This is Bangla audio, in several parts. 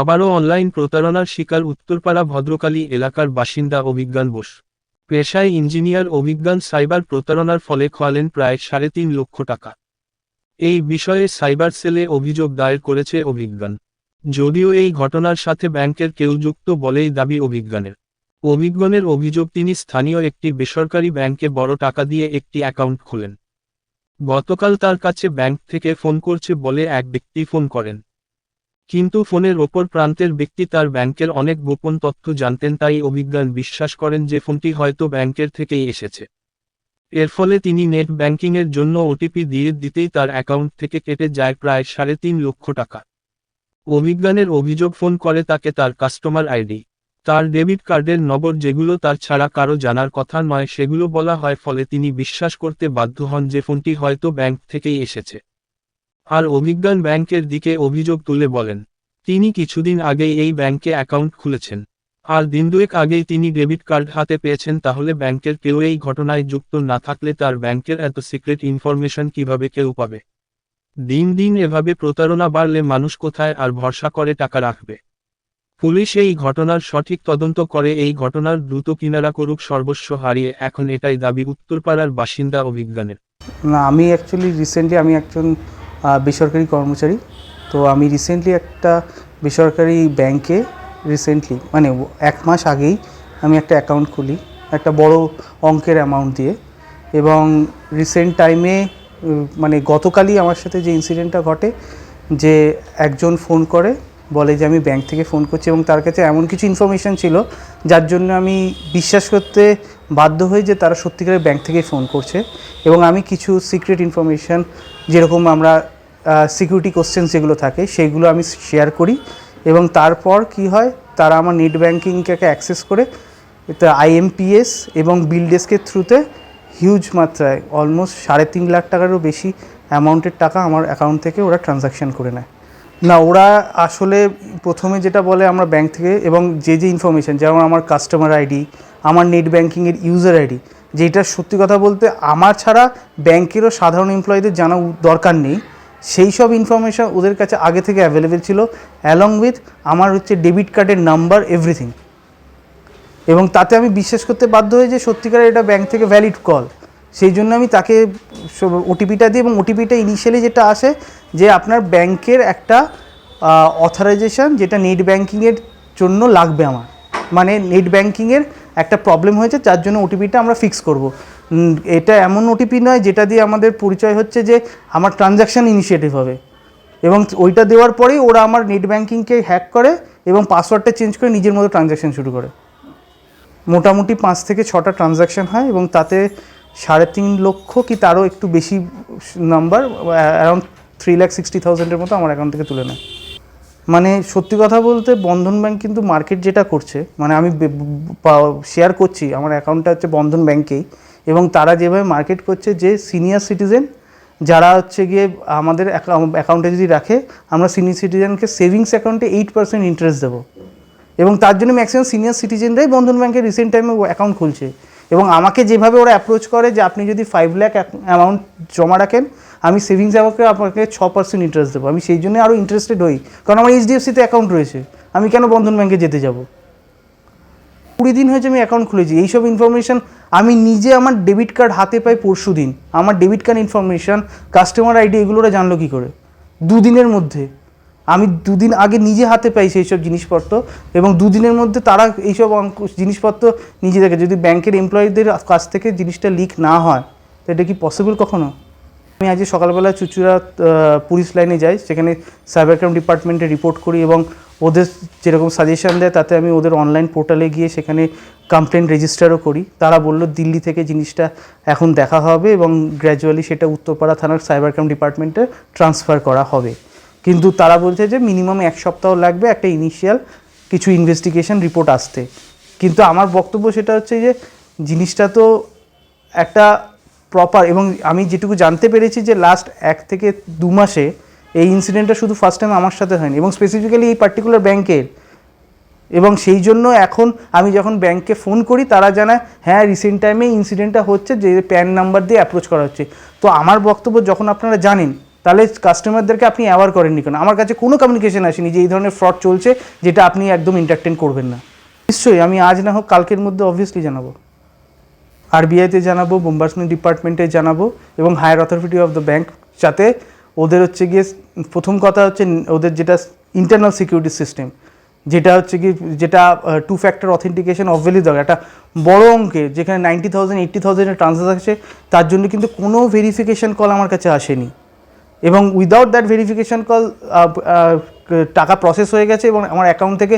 আবারও অনলাইন প্রতারণার শিকার উত্তরপাড়া ভদ্রকালী এলাকার বাসিন্দা অভিজ্ঞান বোস। পেশায় ইঞ্জিনিয়ার অভিজ্ঞান সাইবার প্রতারণার ফলে খোয়ালেন প্রায় সাড়ে তিন লক্ষ টাকা। এই বিষয়ে সাইবার সেলে অভিযোগ দায়ের করেছে অভিজ্ঞান। যদিও এই ঘটনার সাথে ব্যাংকের কেউ যুক্ত বলেই দাবি অভিজ্ঞানের। অভিজ্ঞানের অভিযোগ তিনি স্থানীয় একটি বেসরকারি ব্যাংকে বড় টাকা দিয়ে একটি অ্যাকাউন্ট খোলেন। গতকাল তার কাছে ব্যাংক থেকে ফোন করছে বলে এক ব্যক্তি ফোন করেন। কিন্তু ফোনের ওপর প্রান্তের ব্যক্তি তার ব্যাংকের অনেক গোপন তথ্য জানতেন, তাই অভিজ্ঞান বিশ্বাস করেন যে ফোনটি হয়তো ব্যাংকের থেকেই এসেছে। এর ফলে তিনি নেট ব্যাংকিংয়ের জন্য ওটিপি দিয়ে দিতেই তার অ্যাকাউন্ট থেকে কেটে যায় প্রায় সাড়ে তিন লক্ষ টাকা। অভিজ্ঞানের অভিযোগ ফোন করে তাকে তার কাস্টমার আইডি তার ডেবিট কার্ডের নম্বর যেগুলো তার ছাড়া কারও জানার কথা নয় সেগুলো বলা হয়, ফলে তিনি বিশ্বাস করতে বাধ্য হন যে ফোনটি হয়তো ব্যাংক থেকেই এসেছে। আর অভিজ্ঞান ব্যাংকের দিকে অভিযোগ তুলে বলেন, তিনি কিছুদিন আগেই এই ব্যাংকে অ্যাকাউন্ট খুলেছেন। আর দিন দুয়েক আগেই তিনি ডেবিট কার্ড হাতে পেয়েছেন, তাহলে ব্যাংকের কেউ এই ঘটনায় যুক্ত না থাকলে তার ব্যাংকের এত সিক্রেট ইনফরমেশন কীভাবে কেউ পাবে? দিন দিন এভাবে প্রতারণা বাড়লে মানুষ কোথায় আর ভরসা করে টাকা রাখবে? পুলিশ এই ঘটনার সঠিক তদন্ত করে, এই ঘটনার দ্রুত কিনারা করুক, সর্বস্ব হারিয়ে এখন এটাই দাবি উত্তরপাড়ার বাসিন্দা অভিজ্ঞানের। না, আমি অ্যাকচুয়ালি রিসেন্টলি আমি একজন বেসরকারি কর্মচারী। তো আমি রিসেন্টলি একটা বেসরকারি ব্যাংকে রিসেন্টলি মানে এক মাস আগেই আমি একটা অ্যাকাউন্ট খুলি, একটা বড় অঙ্কের অ্যামাউন্ট দিয়ে। এবং রিসেন্ট টাইমে মানে গতকালই আমার সাথে যে ইনসিডেন্টটা ঘটে, যে একজন ফোন করে, বলে যে আমি ব্যাংক থেকে ফোন করছি এবং তার কাছে এমন কিছু ইনফরমেশন ছিল, যার জন্য আমি বিশ্বাস করতে বাধ্য হয়ে যে তারা সত্যিকারের ব্যাংক থেকেই ফোন করছে এবং আমি কিছু সিক্রেট ইনফরমেশন যেরকম আমরা সিকিউরিটি কোশ্চেন যেগুলো থাকে সেগুলো আমি শেয়ার করি এবং তারপর কি হয়, তারা আমার নেট ব্যাঙ্কিংকে অ্যাক্সেস করে আইএমপিএস এবং বিল ডেস্কের থ্রুতে হিউজ মাত্রায় অলমোস্ট সাড়ে তিন লাখ টাকারও বেশি অ্যামাউন্টের টাকা আমার অ্যাকাউন্ট থেকে ওরা ট্রানজাকশন করে নেয়। না, ওরা আসলে প্রথমে যেটা বলে আমরা ব্যাংক থেকে এবং যে যে ইনফরমেশান যেমন আমার কাস্টমার আইডি আমার নেট ব্যাঙ্কিংয়ের ইউজার আইডি যেটা সত্যি কথা বলতে আমার ছাড়া ব্যাংকেরও সাধারণ এমপ্লয়ীদের জানা দরকার নেই। সেই সব ইনফরমেশান ওদের কাছে আগে থেকে অ্যাভেলেবেল ছিল অ্যালং উইথ আমার হচ্ছে ডেবিট কার্ডের নাম্বার এভরিথিং এবং তাতে আমি বিশ্বাস করতে বাধ্য হই যে সত্যিকার এটা ব্যাংক থেকে ভ্যালিড কল সেই জন্য আমি তাকে ওটিপিটা দিই এবং ওটিপিটা ইনিশিয়ালি যেটা আসে যে আপনার ব্যাংকের একটা অথরাইজেশন যেটা নেট ব্যাংকিংয়ের জন্য লাগবে আমার। মানে নেট ব্যাংকিংয়ের একটা প্রবলেম হয়েছে, যার জন্য ওটিপিটা আমরা ফিক্স করব। এটা এমন ওটিপি নয়, যেটা দিয়ে আমাদের পরিচয় হচ্ছে যে আমার ট্রানজ্যাকশান ইনিশিয়েটিভ হবে। এবং ওইটা দেওয়ার পরেই ওরা আমার নেট ব্যাঙ্কিংকে হ্যাক করে এবং পাসওয়ার্ডটা চেঞ্জ করে নিজের মতো ট্রানজ্যাকশন শুরু করে। মোটামুটি পাঁচ থেকে ছটা ট্রানজ্যাকশন হয় এবং তাতে সাড়ে তিন লক্ষ কি তারও একটু বেশি number around three lakh sixty থাউজেন্ডের মতো আমার অ্যাকাউন্ট থেকে তুলে নেয়। মানে সত্যি কথা বলতে বন্ধন ব্যাংক কিন্তু মার্কেট যেটা করছে মানে আমি শেয়ার করছি, আমার অ্যাকাউন্টটা হচ্ছে বন্ধন ব্যাংকেই, এবং তারা যেভাবে মার্কেট করছে যে সিনিয়র সিটিজেন যারা হচ্ছে গিয়ে আমাদের অ্যাকাউন্টে যদি রাখে, আমরা সিনিয়র সিটিজেনকে সেভিংস অ্যাকাউন্টে এইট পার্সেন্ট ইন্টারেস্ট দেবো। এবং তার জন্য ম্যাক্সিমাম সিনিয়র সিটিজেনরাই বন্ধন ব্যাংকের রিসেন্ট টাইমে অ্যাকাউন্ট খুলছে। এবং আমাকে যেভাবে ওরা অ্যাপ্রোচ করে যে আপনি যদি ফাইভ ল্যাক অ্যামাউন্ট জমা রাখেন আমি সেভিংস অ্যাকাউন্টে আপনাকে ছ পার্সেন্ট ইন্টারেস্ট দেবো। আমি সেই জন্য আরও ইন্টারেস্টেড হই। কারণ আমার এইচডিএফসিতে অ্যাকাউন্ট রয়েছে। আমি কেন বন্ধন ব্যাংকে যেতে যাব? কুড়ি দিন হয়েছে আমি অ্যাকাউন্ট খুলেছি। এইসব ইনফরমেশান আমি নিজে আমার ডেবিট কার্ড হাতে পাই পরশু দিন। আমার debit card information customer ID এগুলোরা জানলো কী করে? দুদিনের মধ্যে। আমি দুদিন আগে নিজে হাতে পাই সেই সব জিনিসপত্র এবং দুদিনের মধ্যে তারা এইসব জিনিসপত্র নিজে দেখে। যদি ব্যাংকের এমপ্লয়ীদের কাছ থেকে জিনিসটা লিক না হয়, তো এটা কি পসিবল কখনো? আমি আজকে সকালবেলা চুচুড়া পুলিশ লাইনে যাই, সেখানে সাইবার ক্রাইম ডিপার্টমেন্টে রিপোর্ট করি এবং ওদের যেরকম সাজেশন দেয়, তাতে আমি ওদের অনলাইন পোর্টালে গিয়ে সেখানে কমপ্লেন রেজিস্টারও করি। তারা বলল, দিল্লি থেকে জিনিসটা এখন দেখা হবে এবং গ্র্যাজুয়ালি সেটা উত্তরপাড়া থানার সাইবার ক্রাইম ডিপার্টমেন্টে ট্রান্সফার করা হবে। কিন্তু তারা বলছে যে মিনিমাম এক সপ্তাহ লাগবে, একটা ইনিশিয়াল কিছু ইনভেস্টিগেশন রিপোর্ট আসতে। কিন্তু আমার বক্তব্য সেটা হচ্ছে যে, জিনিসটা তো একটা প্রপার এবং আমি যেটুকু জানতে পেরেছি যে লাস্ট এক থেকে দু মাসে এই ইনসিডেন্টটা শুধু ফার্স্ট টাইম আমার সাথে হয়নি এবং স্পেসিফিক্যালি এই পার্টিকুলার ব্যাংকের এবং সেই জন্য এখন আমি যখন ব্যাংকে ফোন করি, তারা জানায় হ্যাঁ রিসেন্ট টাইমে ইনসিডেন্টটা হচ্ছে যে প্যান নাম্বার দিয়ে অ্যাপ্রোচ করা হচ্ছে। তো আমার বক্তব্য যখন আপনারা জানেন, তাহলে কাস্টমারদেরকে আপনি অ্যাওয়ার করেননি কেন? আমার কাছে কোনো কমিউনিকেশন আসেনি যে এই ধরনের ফ্রড চলছে, যেটা আপনি একদম এন্টারটেন করবেন না। নিশ্চয়ই, আমি আজ না হোক কালকের মধ্যে অবভিয়াসলি জানাব। আরবিআইতে জানাব বোম্বার্সমেন্ট ডিপার্টমেন্টে জানাব এবং higher authority of the bank যাতে ওদের হচ্ছে গিয়ে, প্রথম কথা হচ্ছে ওদের যেটা ইন্টারনাল সিকিউরিটি সিস্টেম যেটা হচ্ছে কি যেটা টু ফ্যাক্টর অথেন্টিকেশন অবভেলি দরকার। একটা বড় অঙ্কে যেখানে নাইনটি থাউজেন্ড এইট্টি থাউজেন্ডের ট্রান্সফার আছে, তার জন্য কিন্তু কোনো ভেরিফিকেশন কল আমার কাছে আসেনি। এবং উইদাউট দ্যাট ভেরিফিকেশন কল টাকা প্রসেস হয়ে গেছে এবং আমার অ্যাকাউন্ট থেকে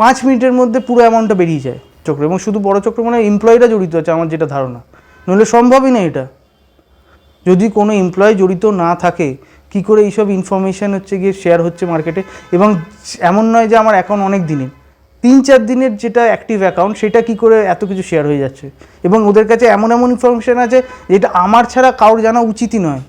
পাঁচ মিনিটের মধ্যে পুরো অ্যামাউন্টটা বেরিয়ে যায়। চক্র, এবং শুধু বড় চক্র মানে এমপ্লয়িরা জড়িত আছে আমার যেটা ধারণা। নইলে সম্ভবই না এটা। যদি কোনো এমপ্লয় জড়িত না থাকে, কি করে এইসব ইনফরমেশান হচ্ছে গিয়ে শেয়ার হচ্ছে মার্কেটে এবং এমন নয় যে আমার অ্যাকাউন্ট অনেক দিনের। তিন চার দিনের যেটা অ্যাক্টিভ অ্যাকাউন্ট সেটা কি করে এত কিছু শেয়ার হয়ে যাচ্ছে? এবং ওদের কাছে এমন এমন ইনফরমেশান আছে, যেটা আমার ছাড়া কারোর জানা উচিতই নয়।